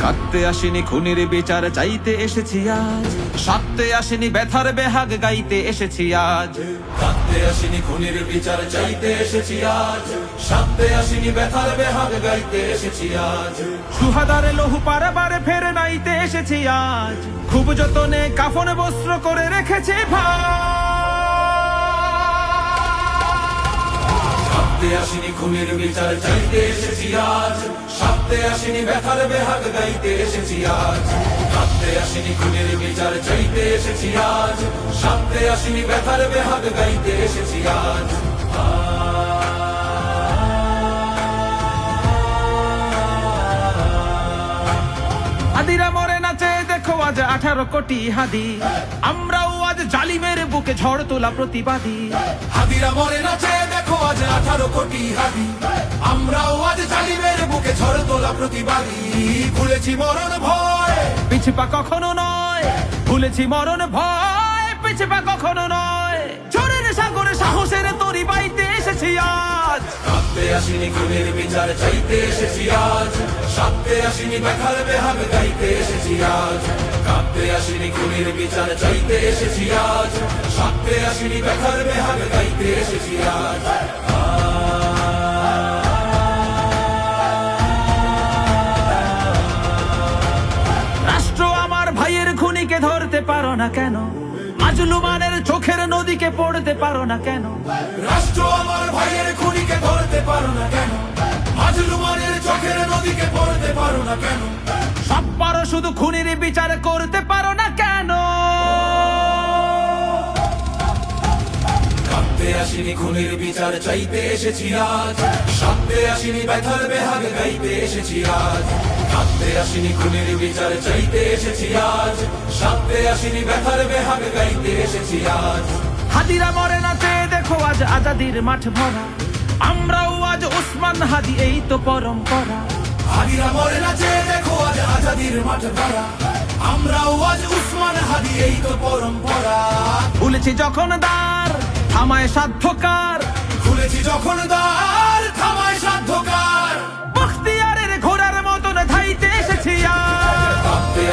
কাঁদতে আসিনি খুনির বিচার, চাইতে এসেছি আজ। সাথে আসিনি ব্যথার বেহাগ, গাইতে এসেছি আজ। কাঁদতে আসিনি খুনির বিচার, চাইতে এসেছি আজ। সাথে আসিনি ব্যথার বেহাগ, গাইতে এসেছি আজ। সুহাদারে লহু পারাবারে ফের নাইতে এসেছি আজ। খুব যতনে কাফন বস্ত্র করে রেখেছি আসিনি খুনির বিচার, চাইতে এসেছি আজ। ব্যথার বেহাগ, গাইতে এসেছি আজ। কাঁদতে খুনির বিচার, চাইতে এসেছি আজ। ব্যথার বেহাগ, গাইতে এসেছি আজ। হাদিরা মরে নাচে, দেখো আজ আঠারো কোটি হাদি। আমরাও আজ জালিমের বুকে ঝড় তোলা প্রতিবাদী। হাদিরা মরে নাচে আজ আঠারো কোটি হাদি আমরাও আজ জালিমের বুকে ঝড় তোলা প্রতিবাদী। ভুলেছি মরণ ভয়, পিছপা কখনো নয়। ভুলেছি মরণ ভয়, পিছপা কখনো নয়। চোরের সাগরে সাহসের তরি বাইতে এসেছি আজ। কাঁদতে আসিনি খুনের বিচার, চাইতে এসেছি আজ। সাথে আসিনি ব্যথার বেহাগ গাইতে এসেছি আজ। কাঁদতে আসিনি খুনের বিচার, চাইতে এসেছি আজ। সাথে আসিনি ব্যথার বেহাগ গাইতে এসেছি আজ রাষ্ট্র আমার ভাইয়ের খুনিকে ধরতে পারো না কেন? মাজলুমানের চোখের নদীকে পড়তে পারো না কেন? রাষ্ট্র আমার ভাইয়ের খুনিকে ধরতে পারো না কেন? মাজলুমানের চোখের নদীকে পড়তে পারো না কেন? সব পারো শুধু খুনির বিচার করতে পারো না কাঁদতে আসিনি খুনের বিচার চাইতে এসেছি আজ। সাথে আসিনি ব্যথার বেহাগ গাইতে এসেছি আজ। কাঁদতে আসিনি খুনের বিচার চাইতে এসেছি আজ। সাথে আসিনি ব্যথার বেহাগ গাইতে এসেছি আজ। হাদিরা মরে নাচে দেখো আজ আজাদির মাঠ ভরা। আমরাও আজ ওসমান হাদি এই তো পরম্পরা। হাদিরা মরে না নাচে দেখো আজ আজাদির মাঠ ভরা। আমরাও আজ উসমান হাদি এই তো পরম্পরা। ভুলেছি যখন দ্বার থামায় সাধ্যকার। খুলেছি যখন দ্বার থামায় সাধ্যকার। বখতিয়ারের ঘোড়ার মতন ধাইতে এসেছি আজ।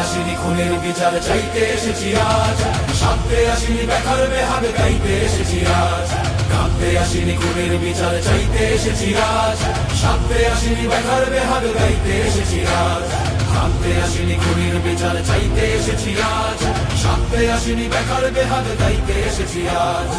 আসিনি খুনের বিচার চাইতে এসেছি আজ। সাথে আসিনি বেহাগ গাইতে এসেছি আজ। কাঁদতে আসিনি খুনের বিচার চাইতে এসেছি আজ। সাথে আসিনি ব্যথার বেহাগ গাইতে এসেছি আজ। কাঁদতে আসিনি খুনের বিচার চাইতে আসিনি ব্যথার বেহাগ গাইতে এসেছি আজ।